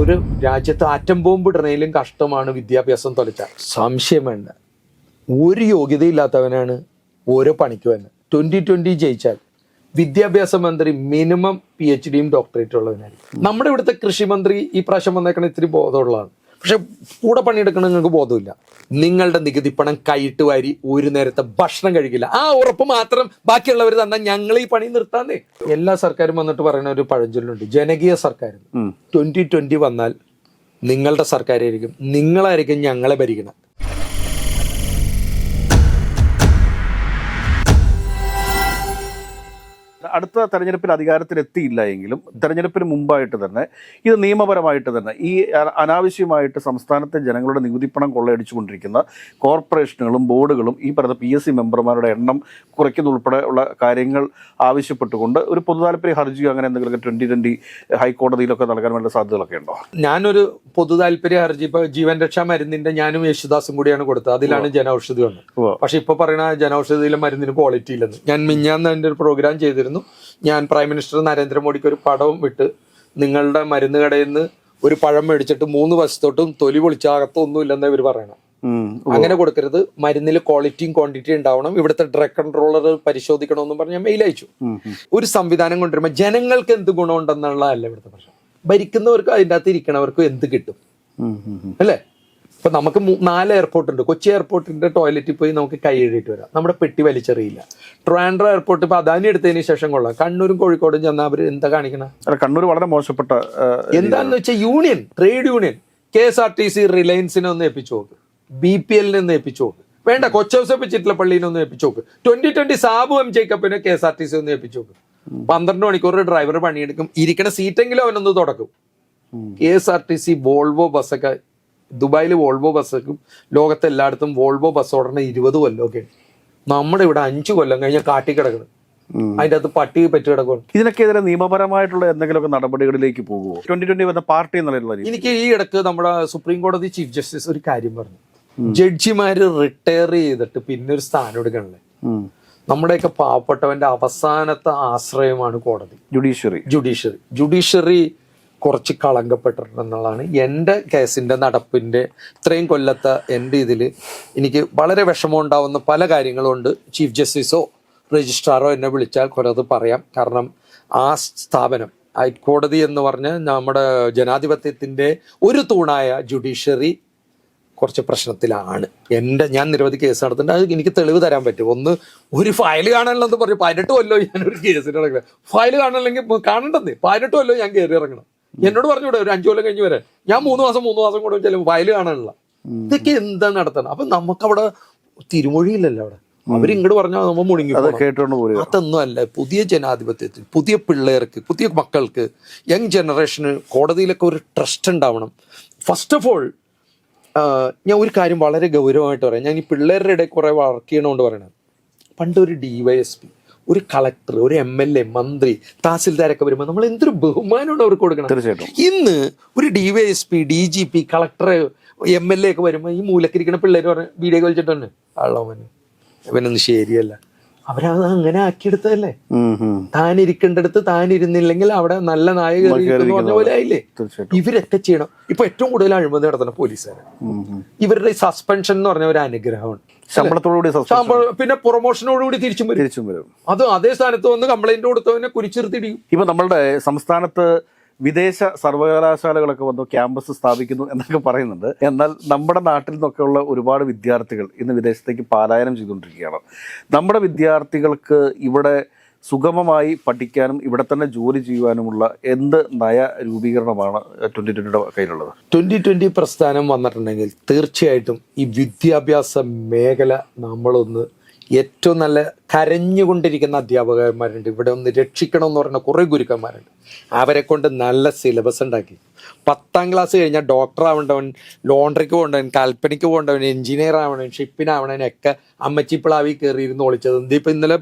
ഒരു രാജ്യത്ത് atom bomb ഇടണേലും കഷ്ടമാണ് വിദ്യാഭ്യാസം തൊലച്ച സംശയം വേണ്ട. ഒരു യോഗ്യതയില്ലാത്തവനാണ് ഓരോ പണിക്ക് വരുന്നത്. ട്വന്റി ട്വന്റി ജയിച്ചാൽ വിദ്യാഭ്യാസ മന്ത്രി മിനിമം പി എച്ച് ഡിയും ഡോക്ടറേറ്റും ഉള്ളവനായിരിക്കും. നമ്മുടെ ഇവിടുത്തെ കൃഷി മന്ത്രി ഈ പ്രാവശ്യം വന്നേക്കണ ഇത്തിരി ബോധമുള്ളതാണ്. പക്ഷെ കൂടെ പണിയെടുക്കണ നിങ്ങൾക്ക് ബോധമില്ല. നിങ്ങളുടെ നികുതി പണം കൈയിട്ട് വാരി ഒരു നേരത്തെ ഭക്ഷണം കഴിക്കില്ല. ആ ഉറപ്പ് മാത്രം ബാക്കിയുള്ളവർ തന്നാൽ ഞങ്ങൾ ഈ പണി നിർത്താന്നേ. എല്ലാ സർക്കാരും വന്നിട്ട് പറയുന്ന ഒരു പഴഞ്ചൊല്ലുണ്ട്. ജനകീയ സർക്കാർ. ട്വന്റി ട്വന്റി വന്നാൽ നിങ്ങളുടെ സർക്കാരായിരിക്കും. നിങ്ങളായിരിക്കും ഞങ്ങളെ ഭരിക്കണം അടുത്ത തെരഞ്ഞെടുപ്പിൽ അധികാരത്തിലെത്തിയില്ല എങ്കിലും തെരഞ്ഞെടുപ്പിന് മുമ്പായിട്ട് തന്നെ ഇത് നിയമപരമായിട്ട് തന്നെ ഈ അനാവശ്യമായിട്ട് സംസ്ഥാനത്തെ ജനങ്ങളുടെ നികുതിപ്പണം കൊള്ളയടിച്ചുകൊണ്ടിരിക്കുന്ന കോർപ്പറേഷനുകളും ബോർഡുകളും ഈ പറയുന്ന പി എസ് സി മെമ്പർമാരുടെ എണ്ണം കുറയ്ക്കുന്നതുൾപ്പെടെ ഉള്ള കാര്യങ്ങൾ ആവശ്യപ്പെട്ടുകൊണ്ട് ഒരു പൊതുതാൽപര്യ ഹർജി അങ്ങനെ എന്തെങ്കിലുമൊക്കെ ട്വന്റി ട്വന്റി ഹൈക്കോടതിയിലൊക്കെ നൽകാൻ വേണ്ട സാധ്യതകളൊക്കെ ഉണ്ടോ? ഞാനൊരു പൊതു താല്പര്യ ഹർജി ഇപ്പൊ ജീവൻ രക്ഷാ മരുന്നിന്റെ ഞാനും യേശുദാസും കൂടിയാണ് കൊടുത്തത്. അതിലാണ് ജനൌഷധി വന്നത്. പക്ഷെ ഇപ്പൊ പറയുന്ന ജനൌഷധിയിലെ മരുന്നിന് ക്വാളിറ്റി ഇല്ലെന്ന്. ഞാൻ മിഞ്ഞാന്ന് എന്റെ ഒരു പ്രോഗ്രാം ചെയ്തിരുന്നു. ഞാൻ പ്രൈം മിനിസ്റ്റർ നരേന്ദ്രമോദിക്ക് ഒരു പടവും വിട്ട് നിങ്ങളുടെ മരുന്ന് കടയിൽ നിന്ന് ഒരു പഴം മേടിച്ചിട്ട് മൂന്ന് വശത്തോട്ടും തൊലി പൊളിച്ച അകത്തൊന്നും ഇല്ലെന്ന് ഇവർ പറയണം. അങ്ങനെ കൊടുക്കരുത്. മരുന്നിൽ ക്വാളിറ്റിയും ക്വാണ്ടിറ്റിയും ഉണ്ടാവണം. ഇവിടുത്തെ ഡ്രഗ് കൺട്രോളർ പരിശോധിക്കണമെന്നും പറഞ്ഞ് ഞാൻ മെയിൽ അയച്ചു. ഒരു സംവിധാനം കൊണ്ടുവരുമ്പോൾ ജനങ്ങൾക്ക് എന്ത് ഗുണമുണ്ടെന്നുള്ളതല്ല ഇവിടുത്തെ പ്രശ്നം. ഭരിക്കുന്നവർക്ക് അതിന്റെ അകത്ത് ഇരിക്കണവർക്കും എന്ത് കിട്ടും. അല്ലേ? ഇപ്പൊ നമുക്ക് നാല് എയർപോർട്ട് ഉണ്ട്. കൊച്ചി എയർപോർട്ടിന്റെ ടോയ്ലറ്റിൽ പോയി നമുക്ക് കൈ എഴുതിയിട്ട് വരാം. നമ്മുടെ പെട്ടി വലിച്ചെറിയില്ല. ട്രാൻഡ്ര എയർപോർട്ട് ഇപ്പൊ അദാനി എടുത്തതിന് ശേഷം കൊള്ളാം. കണ്ണൂരും കോഴിക്കോടും ചെന്നാൽ അവർ എന്താ കാണിക്കണം? കണ്ണൂർ വളരെ മോശപ്പെട്ട എന്താന്ന് വെച്ചാൽ union trade union K S R T C റിലയൻസിനെ ഒന്ന് ഏൽപ്പിച്ചു നോക്ക്. ബി പി എല്ലിനെ ഒന്ന് ഏൽപ്പിച്ചു നോക്ക്. വേണ്ട കൊച്ചൗസപ്പ് ചിറ്റിലപ്പള്ളിനെ ഒന്ന് ഏൽപ്പിച്ചു നോക്ക്. Twenty twenty Sabu M ജേക്കപ്പിനെ K S R T C ഒന്ന് ഏൽപ്പിച്ചു നോക്ക്. പന്ത്രണ്ട് മണിക്കൂർ ഡ്രൈവർ പണിയെടുക്കും. ഇരിക്കണ സീറ്റെങ്കിലും അവനൊന്ന് തുടക്കും. K S R T C Volvo ബസ്സൊക്കെ ദുബായിൽ വോൾവോ ബസ്സും ലോകത്തെ എല്ലായിടത്തും വോൾവോ ബസ് ഓടണ ഇരുപത് കൊല്ലമൊക്കെ നമ്മുടെ ഇവിടെ അഞ്ചു കൊല്ലം കഴിഞ്ഞാൽ കാട്ടിക്കിടക്കണം അതിന്റെ അത് അകത്ത് പട്ടി പറ്റി ഇതിനൊക്കെ ഇതിനൊക്കെതിരെ നിയമപരമായിട്ടുള്ള എന്തെങ്കിലുമൊക്കെ നടപടികളിലേക്ക് പോകുമോ ട്വന്റി ട്വന്റി വന്ന പാർട്ടി എന്നുള്ള എനിക്ക് ഈ ഇടയ്ക്ക് നമ്മുടെ സുപ്രീം കോടതി ചീഫ് ജസ്റ്റിസ് ഒരു കാര്യം പറഞ്ഞു. ജഡ്ജിമാര് റിട്ടയർ ചെയ്തിട്ട് പിന്നെ ഒരു സ്ഥാനം എടുക്കണല്ലേ. നമ്മുടെയൊക്കെ പാവപ്പെട്ടവന്റെ അവസാനത്തെ ആശ്രയമാണ് കോടതി. ജുഡീഷ്യറി. ജുഡീഷ്യറി. ജുഡീഷ്യറി കുറച്ച് കളങ്കപ്പെട്ടിട്ടുണ്ടെന്നുള്ളതാണ് എന്റെ കേസിന്റെ നടപ്പിന്റെ ഇത്രയും കൊല്ലത്തെ എന്റെ ഇതിൽ എനിക്ക് വളരെ വിഷമം ഉണ്ടാവുന്ന പല കാര്യങ്ങളുണ്ട്. ചീഫ് ജസ്റ്റിസോ രജിസ്ട്രാറോ എന്നെ വിളിച്ചാൽ കുറത് പറയാം. കാരണം ആ സ്ഥാപനം ഹൈക്കോടതി എന്ന് പറഞ്ഞ് നമ്മുടെ ജനാധിപത്യത്തിന്റെ ഒരു തൂണായ ജുഡീഷ്യറി കുറച്ച് പ്രശ്നത്തിലാണ്. എന്റെ ഞാൻ നിരവധി കേസ് നടത്തുന്നുണ്ട് അത് എനിക്ക് തെളിവ് തരാൻ പറ്റും. ഒന്ന് ഒരു ഫയൽ കാണാനുള്ളത് പറഞ്ഞു പതിനെട്ട് കൊല്ലോ ഞാനൊരു കേസിൽ ഇറങ്ങണം ഫയൽ കാണണമെങ്കിൽ കാണണ്ടെന്നേ. പതിനെട്ട് കൊല്ലോ ഞാൻ കയറി ഇറങ്ങണം. എന്നോട് പറഞ്ഞൂടെ ഒരു അഞ്ചു കൊല്ലം കഴിഞ്ഞ് വരെ. ഞാൻ മൂന്ന് മാസം മൂന്ന് മാസം കൂടെ ചിലപ്പോൾ വയൽ കാണാനുള്ള. ഇതൊക്കെ എന്താ നടത്തണം? അപ്പൊ നമുക്കവിടെ തിരുമൊഴിയില്ലല്ലോ അവിടെ. അവരിങ്ങോട്ട് പറഞ്ഞാൽ നമ്മൾ മുഴുങ്ങി അതൊന്നും അല്ല. പുതിയ ജനാധിപത്യത്തിൽ പുതിയ പിള്ളേർക്ക് പുതിയ മക്കൾക്ക് യങ് ജനറേഷന് കോടതിയിലൊക്കെ ഒരു ട്രസ്റ്റ് ഉണ്ടാവണം. ഫസ്റ്റ് ഓഫ് ഓൾ ഞാൻ ഒരു കാര്യം വളരെ ഗൗരവമായിട്ട് പറയാം. ഞാൻ ഈ പിള്ളേരുടെ ഇടയിൽ കുറെ വർക്ക് ചെയ്യണോണ്ട് പറയണത്. പണ്ട് ഒരു ഡി വൈ എസ് പി ഒരു കളക്ടർ ഒരു എം എൽ എ മന്ത്രി തഹസിൽദാരൊക്കെ വരുമ്പോൾ നമ്മൾ എന്തൊരു ബഹുമാനമാണ് അവർക്ക് കൊടുക്കണം. തീർച്ചയായിട്ടും. ഇന്ന് ഒരു D Y S P D G P collector M L A ഒക്കെ വരുമ്പോൾ ഈ മൂലക്കിരിക്കുന്ന പിള്ളേർ പറഞ്ഞ വീഡിയോ കളിച്ചിട്ടുണ്ട് അള്ളവന് ഇവനൊന്നും ശരിയല്ല. അവരത് അങ്ങനെ ആക്കിയെടുത്തതല്ലേ. താൻ ഇരിക്കേണ്ടടുത്ത് താൻ ഇരുന്നില്ലെങ്കിൽ അവിടെ നല്ല നായ കയറി പറഞ്ഞ പോലെ ആയില്ലേ? ഇവരൊക്കെ ചെയ്യണം. ഇപ്പൊ ഏറ്റവും കൂടുതൽ അഴിമതി നടത്തുന്ന ഉം, ഉം. ഇവരുടെ സസ്പെൻഷൻ എന്ന് പറഞ്ഞ ഒരു അനുഗ്രഹമാണ്. ശമ്പളത്തോടുകൂടി പിന്നെ പ്രൊമോഷനോടുകൂടി തിരിച്ചും വരും. തിരിച്ചും വരും. അത് അതേ സ്ഥാനത്ത് വന്ന് കംപ്ലൈന്റ് കൊടുത്തവനെ കുരിച്ചിരുത്തിടിയും ഇപ്പൊ നമ്മളുടെ സംസ്ഥാനത്ത് വിദേശ സർവകലാശാലകളൊക്കെ വന്നു ക്യാമ്പസ് സ്ഥാപിക്കുന്നു എന്നൊക്കെ പറയുന്നുണ്ട്. എന്നാൽ നമ്മുടെ നാട്ടിൽ നിന്നൊക്കെയുള്ള ഒരുപാട് വിദ്യാർത്ഥികൾ ഇന്ന് വിദേശത്തേക്ക് പാലായനം ചെയ്തുകൊണ്ടിരിക്കുകയാണ്. നമ്മുടെ വിദ്യാർത്ഥികൾക്ക് ഇവിടെ സുഗമമായി പഠിക്കാനും ഇവിടെ തന്നെ ജോലി ചെയ്യുവാനുമുള്ള എന്ത് നയ രൂപീകരണമാണ് ട്വന്റി ട്വന്റിയുടെ കയ്യിലുള്ളത്? ട്വന്റി ട്വന്റി പ്രസ്ഥാനം വന്നിട്ടുണ്ടെങ്കിൽ തീർച്ചയായിട്ടും ഈ വിദ്യാഭ്യാസ മേഖല നമ്മളൊന്ന് ഏറ്റവും നല്ല കരഞ്ഞുകൊണ്ടിരിക്കുന്ന അധ്യാപകന്മാരുണ്ട്. ഇവിടെ ഒന്ന് രക്ഷിക്കണം പറയുന്ന കുറേ ഗുരുക്കന്മാരുണ്ട്. അവരെ കൊണ്ട് നല്ല സിലബസ് ഉണ്ടാക്കി. പത്താം ക്ലാസ് കഴിഞ്ഞാൽ ഡോക്ടർ ആവേണ്ടവൻ ലോണ്ടറിക്ക് പോകേണ്ടവൻ കൽപ്പനയ്ക്ക് പോകേണ്ടവൻ എഞ്ചിനീയർ ആവണവൻ ഷിപ്പിനാവണവനൊക്കെ അമ്മച്ചി പ്ലാവി ഒളിച്ചത് എന്ത് ഒളിച്ചത്. ഇതിപ്പോൾ ഇന്നലെ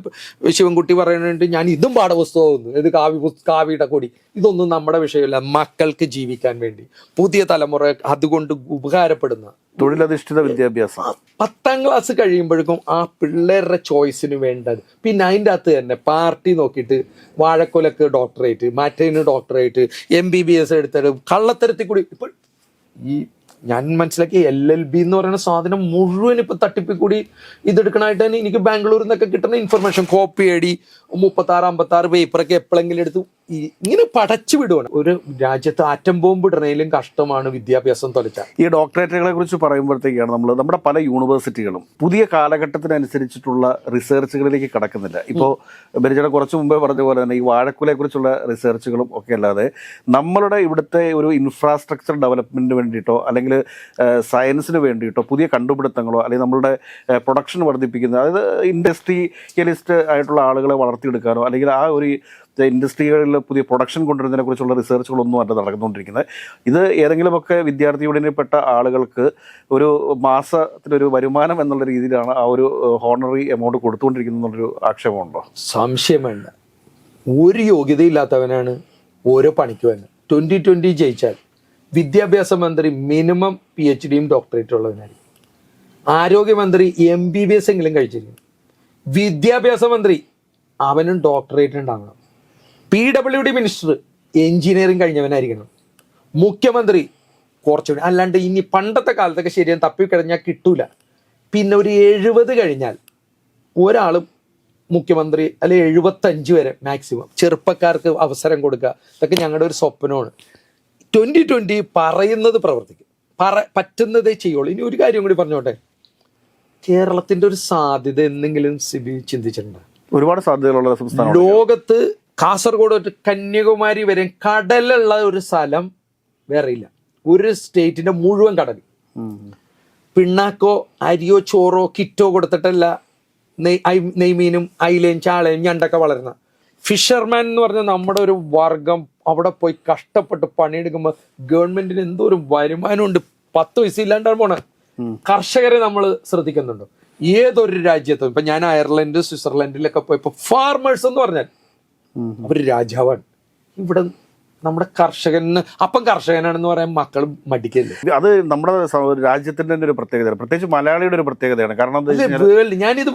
ശിവൻകുട്ടി പറയുന്നുണ്ട് ഞാൻ ഇതും പാഠപുസ്തകമാകുന്നു ഇത് കാവ്യ കാവ്യയുടെ കൊടി. ഇതൊന്നും നമ്മുടെ വിഷയമില്ല മക്കൾക്ക് ജീവിക്കാൻ വേണ്ടി. പുതിയ തലമുറ അതുകൊണ്ട് ഉപകാരപ്പെടുന്ന തൊഴിലധിഷ്ഠിത വിദ്യാഭ്യാസം. പത്താം ക്ലാസ് കഴിയുമ്പോഴേക്കും ആ പിള്ളേരുടെ ചോയ്സിന് വേണ്ടത്. പിന്നെ അതിന്റെ അകത്ത് തന്നെ പാർട്ടി നോക്കിയിട്ട് വാഴക്കൊലക്ക് doctorate മറ്റേന് doctorate M B B S എടുത്തിട്ട് കള്ളത്തരത്തിൽ കൂടി ഇപ്പൊ ഈ ഞാൻ മനസ്സിലാക്കി എൽ എൽ ബി എന്ന് പറയുന്ന സാധനം മുഴുവൻ ഇപ്പൊ തട്ടിപ്പിൽ കൂടി ഇതെടുക്കണായിട്ട് തന്നെ എനിക്ക് ബാംഗ്ലൂരിൽ നിന്നൊക്കെ കിട്ടുന്ന ഇൻഫർമേഷൻ കോപ്പി അടി അമ്പത്തി ആറ് പേപ്പറൊക്കെ എപ്പോഴെങ്കിലും എടുത്ത് ഇങ്ങനെ പടച്ചു വിടുവാണ്. ഒരു രാജ്യത്ത് ആറ്റം ബോംബ് ഇടണേലും കഷ്ടമാണ് വിദ്യാഭ്യാസം തൊലച്ച. ഈ ഡോക്ടറേറ്റുകളെ കുറിച്ച് പറയുമ്പോഴത്തേക്കാണ് നമ്മൾ നമ്മുടെ പല യൂണിവേഴ്സിറ്റികളും പുതിയ കാലഘട്ടത്തിനനുസരിച്ചിട്ടുള്ള റിസർച്ചുകളിലേക്ക് കടക്കുന്നില്ല. ഇപ്പോൾ ബെരിജയുടെ കുറച്ച് മുമ്പേ പറഞ്ഞ പോലെ തന്നെ ഈ വാഴക്കുലയെ കുറിച്ചുള്ള റിസർച്ചുകളും ഒക്കെ അല്ലാതെ നമ്മളുടെ ഇവിടുത്തെ ഒരു ഇൻഫ്രാസ്ട്രക്ചർ ഡെവലപ്മെന്റിന് വേണ്ടിയിട്ടോ അല്ലെങ്കിൽ സയൻസിന് വേണ്ടിയിട്ടോ പുതിയ കണ്ടുപിടുത്തങ്ങളോ അല്ലെങ്കിൽ നമ്മളുടെ പ്രൊഡക്ഷൻ വർദ്ധിപ്പിക്കുന്ന അതായത് ഇൻഡസ്ട്രിയലിസ്റ്റ് ആയിട്ടുള്ള ആളുകളെ വളർത്തിയെടുക്കാനോ അല്ലെങ്കിൽ ആ ഒരു ഇൻഡസ്ട്രികളിൽ പുതിയ പ്രൊഡക്ഷൻ കൊണ്ടുവരുന്നതിനെ കുറിച്ചുള്ള റിസർച്ചുകളൊന്നും അല്ല നടന്നുകൊണ്ടിരിക്കുന്നത്. ഇത് ഏതെങ്കിലുമൊക്കെ വിദ്യാർത്ഥി യൂണിയനിൽപ്പെട്ട ആളുകൾക്ക് ഒരു മാസത്തിലൊരു വരുമാനം എന്നുള്ള രീതിയിലാണ് ആ ഒരു ഹോണറി എമൗണ്ട് കൊടുത്തുകൊണ്ടിരിക്കുന്നത് എന്നുള്ളൊരു ആക്ഷേപമുണ്ടോ? സംശയം വേണ്ട ഒരു യോഗ്യതയില്ലാത്തവനാണ് ഓരോ പണിക്ക് വരുന്നത്. ട്വന്റി ട്വന്റി ജയിച്ചാൽ വിദ്യാഭ്യാസ മന്ത്രി മിനിമം പി എച്ച് ഡിയും ഡോക്ടറേറ്റും ഉള്ളവനായിരിക്കും. ആരോഗ്യമന്ത്രി എം ബി ബി എസ് എങ്കിലും കഴിച്ചിരിക്കും. വിദ്യാഭ്യാസ മന്ത്രി അവനും ഡോക്ടറേറ്റ് ഉണ്ടാകണം P W D minister engineering കഴിഞ്ഞവനായിരിക്കണം. മുഖ്യമന്ത്രി കുറച്ചുകൂടി അല്ലാണ്ട് ഇനി പണ്ടത്തെ കാലത്തൊക്കെ ശരിയാണ് തപ്പിക്കഴിഞ്ഞാൽ കിട്ടൂല. പിന്നെ ഒരു എഴുപത് കഴിഞ്ഞാൽ ഒരാളും മുഖ്യമന്ത്രി അല്ലെ എഴുപത്തഞ്ച് വരെ മാക്സിമം ചെറുപ്പക്കാർക്ക് അവസരം കൊടുക്കുക. ഇതൊക്കെ ഞങ്ങളുടെ ഒരു സ്വപ്നമാണ്. ട്വന്റി ട്വന്റി പറയുന്നത് പ്രവർത്തിക്കും. പറ പറ്റുന്നതേ ചെയ്യുള്ളൂ. ഇനി ഒരു കാര്യം കൂടി പറഞ്ഞോട്ടെ. കേരളത്തിന്റെ ഒരു സാധ്യത എന്തെങ്കിലും സിബി ചിന്തിച്ചിട്ടുണ്ടോ? ഒരുപാട് സാധ്യതകളുള്ള ലോകത്ത് കാസർഗോഡ് തൊട്ട് കന്യാകുമാരി വരെ കടലുള്ള ഒരു സ്ഥലം വേറെ ഇല്ല. ഒരു സ്റ്റേറ്റിന്റെ മുഴുവൻ കടൽ. പിണ്ണാക്കോ അരിയോ ചോറോ കിറ്റോ കൊടുത്തിട്ടല്ല നെയ്മീനും അയിലയും ചാളയും ഞണ്ടൊക്കെ വളരുന്ന. ഫിഷർമാൻ എന്ന് പറഞ്ഞ നമ്മുടെ ഒരു വർഗം അവിടെ പോയി കഷ്ടപ്പെട്ട് പണിയെടുക്കുമ്പോൾ ഗവൺമെന്റിന് എന്തോ ഒരു വരുമാനമുണ്ട്. പത്ത് പൈസ ഇല്ലാണ്ടാണ് പോണത് കർഷകരെ നമ്മൾ ശ്രദ്ധിക്കുന്നുണ്ട്. ഏതൊരു രാജ്യത്തും ഇപ്പൊ ഞാൻ അയർലൻഡ് സ്വിറ്റ്സർലൻഡിലൊക്കെ പോയപ്പോ ഫാർമേഴ്സ് എന്ന് പറഞ്ഞാൽ ഉം. അവർ രാജാവാണ്. ഇവിടെ നമ്മുടെ കർഷകന് അപ്പം കർഷകനാണെന്ന് പറയാൻ മക്കൾ മടിക്കല്ലേ? അത് നമ്മുടെ രാജ്യത്തിന്റെ തന്നെ ഒരു പ്രത്യേകതയാണ്. പ്രത്യേകിച്ച് മലയാളിയുടെ ഒരു പ്രത്യേകതയാണ്. കാരണം വേൾഡ് ഞാനിത്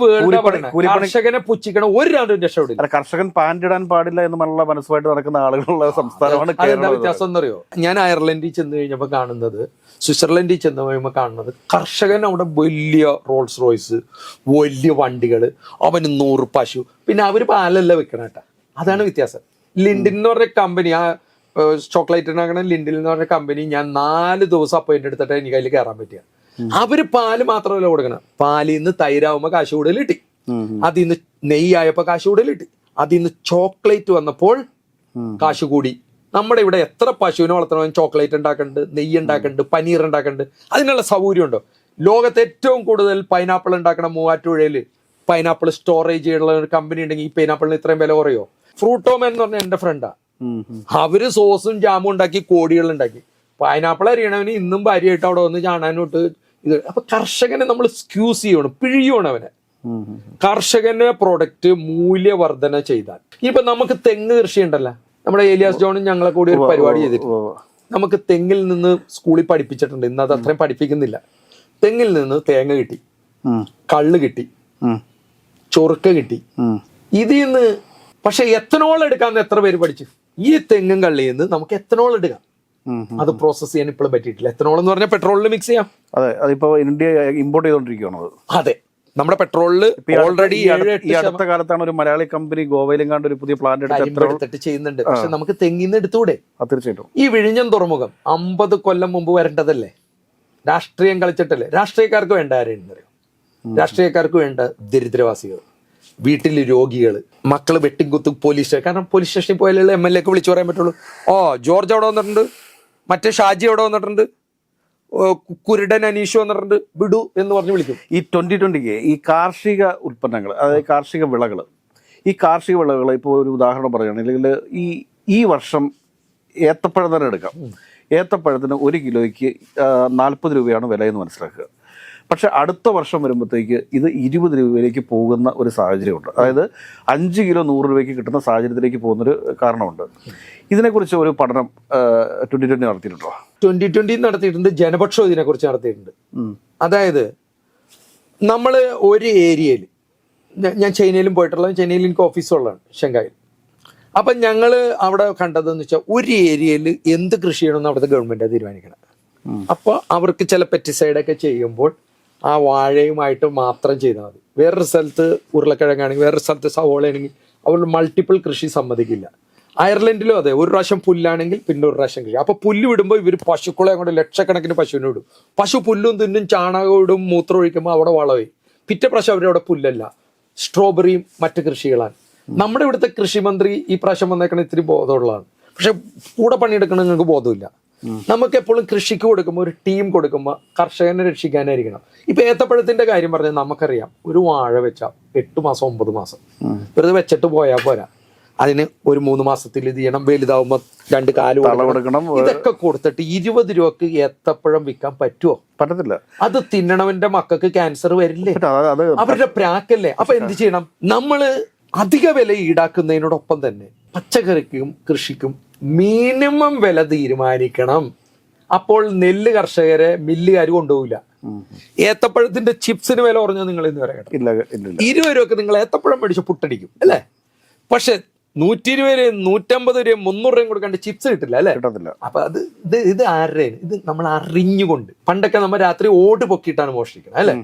കർഷകനെ പുച്ഛിക്കണം ഒരു രണ്ടും രക്ഷപ്പെടില്ല കർഷകൻ പാന്റിടാൻ പാടില്ല എന്ന് മനുള്ള മനസ്സുമായിട്ട് നടക്കുന്ന ആളുകളുള്ള സംസ്ഥാനമാണ് അതെന്താ വ്യത്യാസം എന്നറിയോ? ഞാൻ അയർലൻഡിൽ ചെന്ന് കഴിഞ്ഞപ്പോൾ കാണുന്നത് സ്വിറ്റ്സർലൻഡിൽ ചെന്ന് കഴിയുമ്പോൾ കാണുന്നത് കർഷകൻ അവിടെ വലിയ റോൾസ് റോയ്സ് വലിയ വണ്ടികൾ അവന് നൂറ് പശു. പിന്നെ അവർ പാലല്ല വെക്കണേട്ടാ അതാണ് വ്യത്യാസം. ലിൻഡിൻ എന്ന് പറഞ്ഞ കമ്പനി ആ ചോക്ലേറ്റ് ഉണ്ടാക്കണ ലിൻഡിൽ എന്ന് പറഞ്ഞ കമ്പനി ഞാൻ നാല് ദിവസം അപ്പോയിന്റ് എടുത്തിട്ട് എനിക്ക് അതിൽ കയറാൻ പറ്റിയ. അവർ പാൽ മാത്രമല്ല കൊടുക്കണം പാലിൽ നിന്ന് തൈരാവുമ്പോ കാശ് കൂടുതൽ കിട്ടി. അതിൽ നിന്ന് നെയ്യായപ്പോ കാശ് കൂടുതൽ കിട്ടി. അതിൽ നിന്ന് ചോക്ലേറ്റ് വന്നപ്പോൾ. കാശ് കൂടി. നമ്മുടെ ഇവിടെ എത്ര പശുവിനെ വളർത്തണമെന്ന് ചോക്ലേറ്റ് ഉണ്ടാക്കുന്നുണ്ട് നെയ്യ് ഉണ്ടാക്കുന്നുണ്ട് പനീർ ഉണ്ടാക്കുന്നുണ്ട് അതിനുള്ള സൗകര്യം ഉണ്ടോ? ലോകത്ത് ഏറ്റവും കൂടുതൽ പൈനാപ്പിൾ ഉണ്ടാക്കണ മൂവാറ്റുപുഴയിൽ പൈനാപ്പിൾ സ്റ്റോറേജ് ചെയ്യുന്ന ഒരു കമ്പനി ഉണ്ടെങ്കിൽ ഈ പൈനാപ്പിളിന് ഇത്രയും വില കുറയോ? ഫ്രൂട്ടോമൻ എന്ന് പറഞ്ഞ എന്റെ ഫ്രണ്ടാ. അവർ സോസും ജാമും ഉണ്ടാക്കി കോടികൾ ഉണ്ടാക്കി. പൈനാപ്പിൾ അറിയണവന് ഇന്നും ഭാര്യയായിട്ട് അവിടെ വന്ന് ചാണാനോട്ട് ഇത് അപ്പൊ കർഷകനെ നമ്മൾ സ്ക്യൂസ് ചെയ്യണം പിഴിയണം അവനെ. കർഷകന്റെ പ്രൊഡക്റ്റ് മൂല്യവർധന ചെയ്താൽ. ഇനിയിപ്പോ നമുക്ക് തെങ്ങ് കൃഷി ഉണ്ടല്ലോ നമ്മുടെ ഏലിയാസ് ജോണും ഞങ്ങളെ കൂടി ഒരു പരിപാടി ചെയ്തിട്ട് നമുക്ക് തെങ്ങിൽ നിന്ന് സ്കൂളിൽ പഠിപ്പിച്ചിട്ടുണ്ട്. ഇന്ന് അത് അത്രയും പഠിപ്പിക്കുന്നില്ല. തെങ്ങിൽ നിന്ന് തേങ്ങ കിട്ടി കള്ള് കിട്ടി. ചൊറുക്ക കിട്ടി. ഇതിൽ നിന്ന് പക്ഷെ എത്തനോൾ എടുക്കാന്ന് എത്ര പേര് പഠിച്ചു? ഈ തെങ്ങും കള്ളിയിൽ നിന്ന് നമുക്ക് എത്തനോൾ എടുക്കാം. അത് പ്രോസസ് ചെയ്യാൻ ഇപ്പോഴും പറ്റിയിട്ടില്ല. എത്തനോൾ എന്ന് പറഞ്ഞാൽ പെട്രോളിൽ മിക്സ് ചെയ്യാം. അതെ അതിപ്പോ ഇന്ത്യ ഇമ്പോർട്ട് ചെയ്തോണ്ടിരിക്കുകയാണ് അത്. നമ്മുടെ പെട്രോളിൽ ഓൾറെഡി ഈ അടുത്ത- കാലത്താണ് ഒരു മലയാളി കമ്പനി ഗോവയിലും കണ്ട് ഒരു പുതിയ പ്ലാന്റ് എടുത്തിട്ട് ചെയ്യുന്നുണ്ട്. പക്ഷെ നമുക്ക് തെങ്ങിന്ന് എടുത്തൂടെ? ആ, തീർച്ചയായിട്ടും. ഈ വിഴിഞ്ഞം തുറമുഖം അമ്പത് കൊല്ലം മുമ്പ് വരേണ്ടതല്ലേ? രാഷ്ട്രീയം കളിച്ചിട്ടല്ലേ? രാഷ്ട്രീയക്കാർക്ക് വേണ്ട ആരെയെന്നറിയോ? രാഷ്ട്രീയക്കാർക്ക് വേണ്ട ദരിദ്രവാസികൾ. വീട്ടിൽ രോഗികൾ മക്കൾ വെട്ടിക്കുത്തും പോലീസ് സ്റ്റേഷൻ കാരണം പോലീസ് സ്റ്റേഷനിൽ പോയാലുള്ള എം എൽ എക്ക് വിളിച്ചു പറയാൻ പറ്റുള്ളൂ. ഓ ജോർജ് അവിടെ വന്നിട്ടുണ്ട്. മറ്റേ ഷാജി അവിടെ വന്നിട്ടുണ്ട്. കുരുടൻ അനീഷ് വന്നിട്ടുണ്ട്. വിടു എന്ന് പറഞ്ഞ് വിളിക്കും. ഈ ട്വന്റി ട്വന്റിക്ക് ഈ കാർഷിക ഉൽപ്പന്നങ്ങൾ അതായത് കാർഷിക വിളകൾ ഈ കാർഷിക വിളകൾ ഇപ്പോൾ ഒരു ഉദാഹരണം പറയുകയാണെങ്കിൽ ഈ ഈ വർഷം ഏത്തപ്പഴം തന്നെ എടുക്കാം. ഏത്തപ്പഴത്തിന് ഒരു കിലോയ്ക്ക് നാൽപ്പത് രൂപയാണ് വില എന്ന് മനസ്സിലാക്കുക. പക്ഷെ അടുത്ത വർഷം വരുമ്പോഴത്തേക്ക് ഇത് ഇരുപത് രൂപയിലേക്ക് പോകുന്ന ഒരു സാഹചര്യമുണ്ട്. അതായത് അഞ്ച് കിലോ നൂറ് രൂപയ്ക്ക് കിട്ടുന്ന സാഹചര്യത്തിലേക്ക് പോകുന്നൊരു കാരണമുണ്ട്. ഇതിനെക്കുറിച്ച് ഒരു പഠനം ട്വന്റി ട്വന്റി നടത്തിയിട്ടുണ്ടോ? ട്വന്റി ട്വന്റി നടത്തിയിട്ടുണ്ട്. ജനപക്ഷം ഇതിനെക്കുറിച്ച് നടത്തിയിട്ടുണ്ട്. അതായത് നമ്മൾ ഒരു ഏരിയയിൽ ഞാൻ ചൈനയിലും പോയിട്ടുള്ള ചൈനയിൽ എനിക്ക് ഓഫീസുള്ളതാണ് ഷങ്കായിൽ അപ്പം ഞങ്ങൾ അവിടെ കണ്ടതെന്ന് വെച്ചാൽ ഒരു ഏരിയയിൽ എന്ത് കൃഷി ചെയ്യണമെന്ന് അവിടുത്തെ ഗവൺമെന്റ് തീരുമാനിക്കണം. അപ്പോൾ അവർക്ക് ചില പെറ്റിസൈഡൊക്കെ ചെയ്യുമ്പോൾ ആ വാഴയുമായിട്ട് മാത്രം ചെയ്താൽ മതി. വേറൊരു സ്ഥലത്ത് ഉരുളക്കിഴങ്ങാണെങ്കിൽ വേറൊരു സ്ഥലത്ത് സവോളയാണെങ്കിൽ അവർ മൾട്ടിപ്പിൾ കൃഷി സമ്മതിക്കില്ല. അയർലൻഡിലും അതെ ഒരു പ്രാവശ്യം പുല്ലാണെങ്കിൽ പിന്നെ ഒരു പ്രാവശ്യം കൃഷി. അപ്പോൾ പുല്ല് വിടുമ്പോൾ ഇവർ പശുക്കളെ അങ്ങോട്ട് ലക്ഷക്കണക്കിന് പശുവിനെ വിടും. പശു പുല്ലും തിന്നും ചാണകവും ഇടും മൂത്രം ഒഴിക്കുമ്പോൾ അവിടെ വളമായി പിറ്റേ പ്രാവശ്യം അവരവിടെ പുല്ലല്ല. സ്ട്രോബെറിയും മറ്റ് കൃഷികളാണ്. നമ്മുടെ ഇവിടുത്തെ കൃഷിമന്ത്രി ഈ പ്രാവശ്യം വന്നേക്കണ ഇത്തിരി ബോധമുള്ളതാണ്. പക്ഷെ കൂടെ പണിയെടുക്കണ നിങ്ങൾക്ക് ബോധമില്ല. നമുക്ക് എപ്പോഴും കൃഷിക്ക് കൊടുക്കുമ്പോൾ ഒരു ടീം കൊടുക്കുമ്പോൾ കർഷകനെ രക്ഷിക്കാനായിരിക്കണം. ഇപ്പൊ ഏത്തപ്പഴത്തിന്റെ കാര്യം പറഞ്ഞാൽ നമുക്കറിയാം ഒരു വാഴ വെച്ചാൽ എട്ട് മാസം ഒമ്പത് മാസം. വെറുതെ വെച്ചിട്ട് പോയാൽ പോരാ. അതിന് ഒരു മൂന്ന് മാസത്തിൽ ഇത് ചെയ്യണം വലുതാവുമ്പോൾ രണ്ട് കാൽ കൊടുക്കണം. ഇതൊക്കെ കൊടുത്തിട്ട് ഇരുപത് രൂപക്ക് ഏത്തപ്പഴം വിൽക്കാൻ പറ്റുമോ പറ്റത്തില്ല. അത് തിന്നണവന്റെ മക്കൾക്ക് ക്യാൻസർ വരില്ലേ? അവരുടെ പ്രാക്കല്ലേ? അപ്പൊ എന്ത് ചെയ്യണം? നമ്മൾ അധിക വില ഈടാക്കുന്നതിനോടൊപ്പം തന്നെ പച്ചക്കറിക്കും കൃഷിക്കും മിനിമം വില തീരുമാനിക്കണം. അപ്പോൾ നെല്ല് കർഷകരെ മില്ലുകാർ കൊണ്ടുപോകില്ല ഏത്തപ്പഴത്തിന്റെ ചിപ്സിന് വില കുറഞ്ഞ നിങ്ങൾ ഇന്ന് വരെ ഇരുപത് രൂപക്ക് നിങ്ങൾ ഏത്തപ്പഴം മേടിച്ച് പുട്ടടിക്കും അല്ലേ? പക്ഷെ നൂറ്റി ഇരുപത് രൂപയും നൂറ്റമ്പത് രൂപയും മുന്നൂറ് രൂപയും കൊടുക്കാണ്ട് ചിപ്സ് കിട്ടില്ല അല്ലേ? കിട്ടത്തില്ല. അപ്പൊ അത് ഇത് ഇത് ആരുടെയാണ് ഇത് നമ്മൾ അറിഞ്ഞുകൊണ്ട്. പണ്ടൊക്കെ നമ്മൾ രാത്രി ഓട് പൊക്കിയിട്ടാണ് മോഷ്ടിക്കുന്നത് അല്ലെ?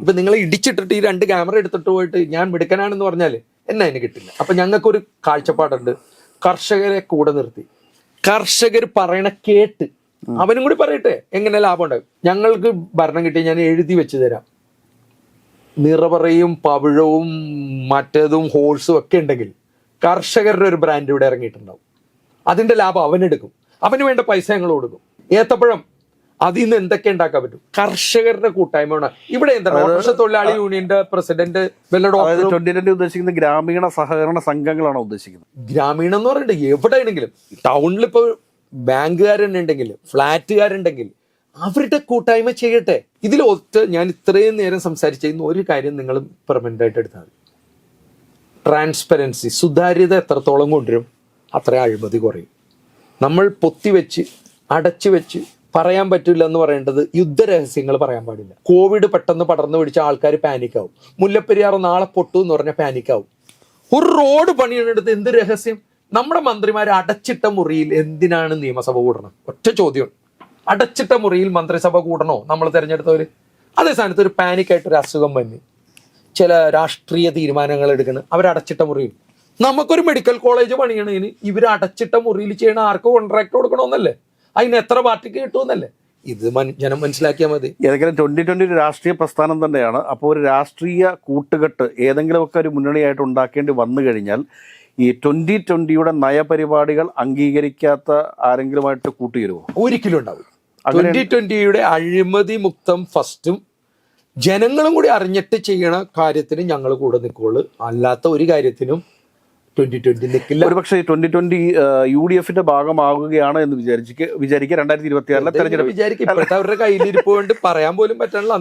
ഇപ്പൊ നിങ്ങൾ ഇടിച്ചിട്ടിട്ട് ഈ രണ്ട് ക്യാമറ എടുത്തിട്ട് പോയിട്ട് ഞാൻ മിടുക്കനാണെന്ന് പറഞ്ഞാൽ എന്നാ അതിന് കിട്ടില്ല. അപ്പൊ ഞങ്ങൾക്കൊരു കാഴ്ചപ്പാടുണ്ട്. കർഷകരെ കൂടെ നിർത്തി. കർഷകർ പറയണ കേട്ട് അവനും കൂടി പറയട്ടെ എങ്ങനെ ലാഭം ഉണ്ടാകും? ഞങ്ങൾക്ക് ഭരണം കിട്ടി ഞാൻ എഴുതി വെച്ച് തരാം. നിറപറയും പവിഴവും മറ്റേതും ഹോഴ്സും ഒക്കെ ഉണ്ടെങ്കിൽ കർഷകരുടെ ഒരു ബ്രാൻഡ് ഇവിടെ ഇറങ്ങിയിട്ടുണ്ടാവും. അതിന്റെ ലാഭം അവനെടുക്കും അവന് വേണ്ട പൈസ ഞങ്ങൾ കൊടുക്കും. ഏത്തപ്പഴം അതിൽ നിന്ന് എന്തൊക്കെ ഉണ്ടാക്കാൻ പറ്റും? കർഷകരുടെ കൂട്ടായ്മയാണ്. ഇവിടെ എന്താണ് ഓട്ടോറിക്ഷ തൊഴിലാളി യൂണിയന്റെ പ്രസിഡന്റ് ട്വന്റി ഉദ്ദേശിക്കുന്നത് ഗ്രാമീണ സഹകരണ സംഘങ്ങളാണ് ഉദ്ദേശിക്കുന്നത്. ഗ്രാമീണം എന്ന് പറയണ്ടേ എവിടെയാണെങ്കിലും ടൗണിൽ ഇപ്പോൾ ബാങ്കുകാരുണ്ടെങ്കിൽ ഫ്ലാറ്റുകാരുണ്ടെങ്കിൽ അവരുടെ കൂട്ടായ്മ ചെയ്യട്ടെ. ഇതിൽ ഒത്ത് ഞാൻ ഇത്രയും നേരം സംസാരിച്ചിരുന്ന ഒരു കാര്യം നിങ്ങൾ പെർമനന്റ് ആയിട്ട് എടുത്താൽ മതി. ട്രാൻസ്പെറൻസി സുതാര്യത എത്രത്തോളം കൊണ്ടുവരും അത്ര അഴിമതി കുറയും. നമ്മൾ പൊത്തിവെച്ച് അടച്ചു വെച്ച് പറയാൻ പറ്റില്ല എന്ന് പറയേണ്ടത് യുദ്ധരഹസ്യങ്ങൾ പറയാൻ പാടില്ല. കോവിഡ് പെട്ടെന്ന് പടർന്നു പിടിച്ച ആൾക്കാർ പാനിക്കാവും മുല്ലപ്പെരിയാർ നാളെ പൊട്ടു എന്ന് പറഞ്ഞാൽ പാനിക്കാവും ഒരു റോഡ് പണിയെടുത്ത് എന്ത് രഹസ്യം? നമ്മുടെ മന്ത്രിമാർ അടച്ചിട്ട മുറിയിൽ എന്തിനാണ് നിയമസഭ കൂടണം? ഒറ്റ ചോദ്യം. അടച്ചിട്ട മുറിയിൽ മന്ത്രിസഭ കൂടണോ? നമ്മൾ തിരഞ്ഞെടുത്തവര്. അതേ സ്ഥാനത്ത് ഒരു പാനിക്കായിട്ട് ഒരു അസുഖം വന്ന് ചില രാഷ്ട്രീയ തീരുമാനങ്ങൾ എടുക്കുന്നത് അവരടച്ചിട്ട മുറിയിൽ. നമുക്കൊരു മെഡിക്കൽ കോളേജ് പണിയണതിന് ഇവർ അടച്ചിട്ട മുറിയിൽ ചെയ്യണ ആർക്ക് കോൺട്രാക്ട് കൊടുക്കണമെന്നല്ലേ അതിന് എത്ര പാർട്ടിക്ക് കിട്ടുമെന്നല്ലേ? ഇത് ജനം മനസ്സിലാക്കിയാൽ മതി. ഏതെങ്കിലും ട്വന്റി ട്വന്റി ഒരു രാഷ്ട്രീയ പ്രസ്ഥാനം തന്നെയാണ്. അപ്പോൾ ഒരു രാഷ്ട്രീയ കൂട്ടുകെട്ട് ഏതെങ്കിലുമൊക്കെ ഒരു മുന്നണിയായിട്ട് ഉണ്ടാക്കേണ്ടി വന്നു കഴിഞ്ഞാൽ ഈ ട്വന്റി ട്വന്റിയുടെ നയപരിപാടികൾ അംഗീകരിക്കാത്ത ആരെങ്കിലുമായിട്ട് കൂട്ടുചേരുമോ ഒരിക്കലും ഉണ്ടാവും ട്വന്റി ട്വന്റിയുടെ അഴിമതി മുക്തം ഫസ്റ്റും ജനങ്ങളും കൂടി അറിഞ്ഞിട്ട് ചെയ്യണ കാര്യത്തിന് ഞങ്ങൾ കൂടെ നിൽക്കുള്ളൂ അല്ലാത്ത ഒരു കാര്യത്തിനും ട്വന്റി ട്വന്റി നിൽക്കില്ല ഒരുപക്ഷെ ട്വന്റി ട്വന്റി യു ഡി എഫിന്റെ ഭാഗമാകുകയാണ് എന്ന് വിചാരിച്ച് വിചാരിക്കുക രണ്ടായിരത്തി ഇരുപത്തി ആറിലെ തെരഞ്ഞെടുപ്പ് വിചാരിക്കും ഇപ്പോഴത്തെ അവരുടെ കയ്യിലിരിപ്പ് കൊണ്ട് പറയാൻ പോലും പറ്റണല്ലോ.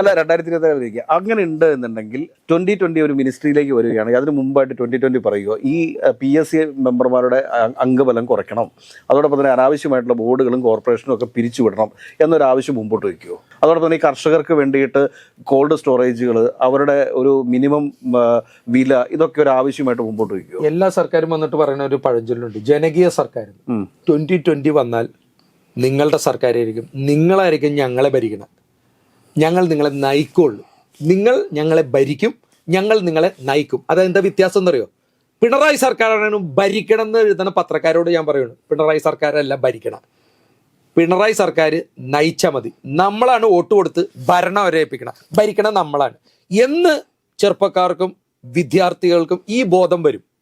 അല്ല രണ്ടായിരത്തി ഇരുപത്തി ആറിലേക്ക് അങ്ങനെ ഉണ്ട് എന്നുണ്ടെങ്കിൽ ട്വന്റി ട്വന്റി ഒരു മിനിസ്ട്രിയിലേക്ക് വരികയാണ്. അതിന് മുമ്പായിട്ട് ട്വന്റി ട്വന്റി പറയുക ഈ പി എസ് സി മെമ്പർമാരുടെ അംഗബലം കുറയ്ക്കണം. അതോടൊപ്പം തന്നെ അനാവശ്യമായിട്ടുള്ള ബോർഡുകളും കോർപ്പറേഷനും ഒക്കെ പിരിച്ചുവിടണം എന്നൊരു ആവശ്യം മുമ്പോട്ട് വയ്ക്കുമോ അതോടൊപ്പം തന്നെ ഈ കർഷകർക്ക് വേണ്ടിയിട്ട് കോൾഡ് സ്റ്റോറേജുകൾ അവരുടെ ഒരു മിനിമം വില ഇതൊക്കെ ഒരു ആവശ്യമായിട്ട് മുമ്പോട്ട് എല്ലാ സർക്കാരും വന്നിട്ട് പറയുന്ന ഒരു പഴഞ്ചൊല്ലുണ്ട്. ജനകീയ സർക്കാർ. ട്വന്റി ട്വന്റി വന്നാൽ നിങ്ങളുടെ സർക്കാരായിരിക്കും. നിങ്ങളായിരിക്കും ഞങ്ങളെ ഭരിക്കണം ഞങ്ങൾ നിങ്ങളെ നയിക്കുള്ളൂ. നിങ്ങൾ ഞങ്ങളെ ഭരിക്കും. ഞങ്ങൾ നിങ്ങളെ നയിക്കും. അതെന്താ വ്യത്യാസം എന്നറിയോ? പിണറായി സർക്കാരാണ് ഭരിക്കണം എന്ന് എഴുതുന്ന പത്രക്കാരോട് ഞാൻ പറയുന്നു. പിണറായി സർക്കാരല്ല ഭരിക്കണം. പിണറായി സർക്കാർ നയിച്ചാൽ മതി. നമ്മളാണ് വോട്ട് കൊടുത്ത് ഭരണം അവരെ ഏൽപ്പിക്കണം. ഭരിക്കണം നമ്മളാണ്. എന്ന് ചെറുപ്പക്കാർക്കും വിദ്യാർത്ഥികൾക്കും ഈ ബോധം വരും.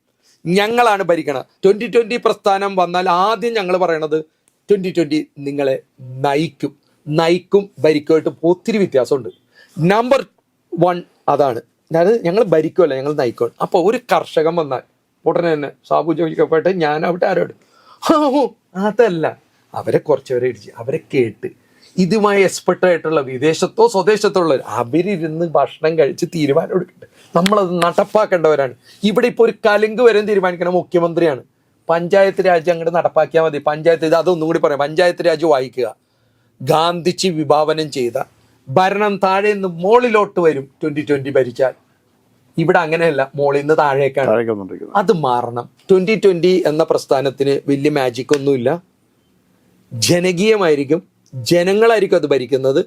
ഞങ്ങളാണ് ഭരിക്കണത്. ട്വന്റി ട്വന്റി പ്രസ്ഥാനം വന്നാൽ ആദ്യം ഞങ്ങൾ പറയണത് ട്വന്റി ട്വന്റി നിങ്ങളെ നയിക്കും. നയിക്കും ഭരിക്കുമായിട്ട് ഒത്തിരി വ്യത്യാസമുണ്ട്. നമ്പർ വൺ അതാണ്. അതായത് ഞങ്ങൾ ഭരിക്കുമല്ല ഞങ്ങൾ നയിക്കും അപ്പോൾ ഒരു കർഷകൻ വന്നാൽ ഉടനെ തന്നെ സാബു ചോദിക്കപ്പെട്ട് ഞാൻ അവിടെ ആരോട് അതല്ല. അവരെ കുറച്ചവരെ ഇടിച്ച് അവരെ കേട്ട് ഇതുമായി എക്സ്പെർട്ട് ആയിട്ടുള്ള വിദേശത്തോ സ്വദേശത്തോ ഉള്ളവർ അവരിരുന്ന് ഭക്ഷണം കഴിച്ച് തീരുമാനം എടുക്കട്ടെ. നമ്മളത് നടപ്പാക്കേണ്ടവരാണ്. ഇവിടെ ഇപ്പോൾ ഒരു കലുങ്ക് വരെ തീരുമാനിക്കണം മുഖ്യമന്ത്രിയാണ്. പഞ്ചായത്ത് രാജ് അങ്ങോട്ട് നടപ്പാക്കിയാൽ മതി. പഞ്ചായത്ത് ഇത് അതൊന്നും കൂടി പറയാം. പഞ്ചായത്ത് രാജ് വായിക്കുക. ഗാന്ധിജി വിഭാവനം ചെയ്ത ഭരണം താഴെ നിന്ന് മോളിലോട്ട് വരും ട്വന്റി ട്വന്റി ഭരിച്ചാൽ. ഇവിടെ അങ്ങനെയല്ല മോളിൽ നിന്ന് താഴേക്കാണ്. അത് മാറണം. ട്വന്റി ട്വന്റി എന്ന പ്രസ്ഥാനത്തിന് വലിയ മാജിക് ഒന്നുമില്ല. ജനകീയമായിരിക്കും. ജനങ്ങളായിരിക്കും അത് ഭരിക്കുന്നത്.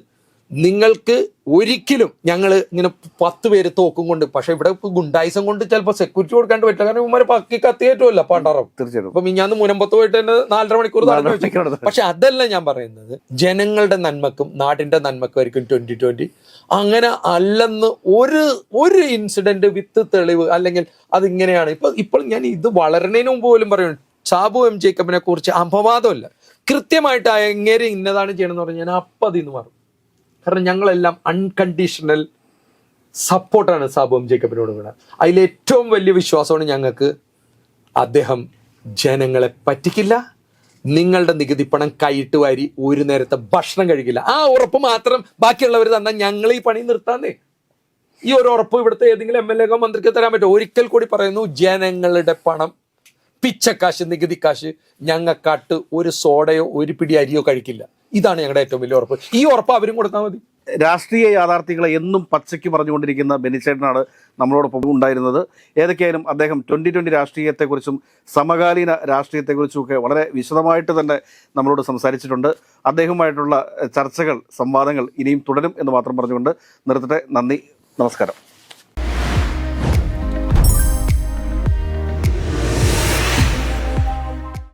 നിങ്ങൾക്ക് ഒരിക്കലും ഞങ്ങൾ ഇങ്ങനെ പത്ത് പേര് തോക്കും കൊണ്ട് പക്ഷെ ഇവിടെ ഗുണ്ടായിസം കൊണ്ട് ചിലപ്പോൾ സെക്യൂരിറ്റി കൊടുക്കാണ്ട് പറ്റില്ല. കാരണം ഇവന്മാരെ പക്കി കത്തിയേറ്റുമല്ല പണ്ടാറം. തീർച്ചയായിട്ടും. അപ്പൊ ഞാൻ മുനമ്പത്ത് പോയിട്ട് തന്നെ നാലര മണിക്കൂർ പക്ഷെ അതല്ല ഞാൻ പറയുന്നത്. ജനങ്ങളുടെ നന്മക്കും നാടിന്റെ നന്മക്കും ആയിരിക്കും ട്വന്റി ട്വന്റി അങ്ങനെ അല്ലെന്ന് ഒരു ഒരു ഇൻസിഡന്റ് വിത്ത് തെളിവ് അല്ലെങ്കിൽ അതിങ്ങനെയാണ്. ഇപ്പൊ ഇപ്പോൾ ഞാൻ ഇത് വളരണതിന് മുമ്പ് പോലും പറയുന്നു സാബു എം ജേക്കബിനെ കുറിച്ച് അപവാദമല്ല. കൃത്യമായിട്ട് എങ്ങനെ ഇന്നതാണ് ചെയ്യണമെന്ന് പറഞ്ഞാൽ ഞാൻ അപ്പം അതിൽ നിന്ന് മാറും. കാരണം ഞങ്ങളെല്ലാം അൺകണ്ടീഷണൽ സപ്പോർട്ടാണ് സാബു എം ജേക്കബിനോട് കൂടെ അതിൽ ഏറ്റവും വലിയ വിശ്വാസമാണ് ഞങ്ങൾക്ക് അദ്ദേഹം ജനങ്ങളെ പറ്റിക്കില്ല. നിങ്ങളുടെ നികുതി പണം കൈയിട്ട് വാരി ഒരു നേരത്തെ ഭക്ഷണം കഴിക്കില്ല. ആ ഉറപ്പ് മാത്രം ബാക്കിയുള്ളവർ തന്നാൽ ഞങ്ങൾ ഈ പണി നിർത്താന്നേ. ഈ ഒരു ഉറപ്പ് ഇവിടുത്തെ ഏതെങ്കിലും എം എൽ എക്കോ മന്ത്രിക്കോ തരാൻ പറ്റുമോ? ഒരിക്കൽ കൂടി പറയുന്നു ജനങ്ങളുടെ പണം പിച്ചക്കാശ് നികുതി കാശ് ഞങ്ങൾക്കാട്ട് ഒരു സോഡയോ ഒരു പിടി അരിയോ കഴിക്കില്ല. ഇതാണ് ഞങ്ങളുടെ ഏറ്റവും വലിയ ഉറപ്പ്. ഈ ഉറപ്പ് അവരും കൊടുത്താൽ മതി. രാഷ്ട്രീയ യാഥാർത്ഥ്യങ്ങളെ എന്നും പച്ചയ്ക്ക് പറഞ്ഞുകൊണ്ടിരിക്കുന്ന ബെനിച്ചേട്ടനാണ് നമ്മളോടൊപ്പം ഉണ്ടായിരുന്നത്. ഏതൊക്കെയായാലും അദ്ദേഹം ട്വന്റി ട്വന്റി രാഷ്ട്രീയത്തെക്കുറിച്ചും സമകാലീന രാഷ്ട്രീയത്തെക്കുറിച്ചും ഒക്കെ വളരെ വിശദമായിട്ട് തന്നെ നമ്മളോട് സംസാരിച്ചിട്ടുണ്ട്. അദ്ദേഹവുമായിട്ടുള്ള ചർച്ചകൾ സംവാദങ്ങൾ ഇനിയും തുടരും എന്ന് മാത്രം പറഞ്ഞുകൊണ്ട് നിർത്തട്ടെ. നന്ദി. നമസ്കാരം.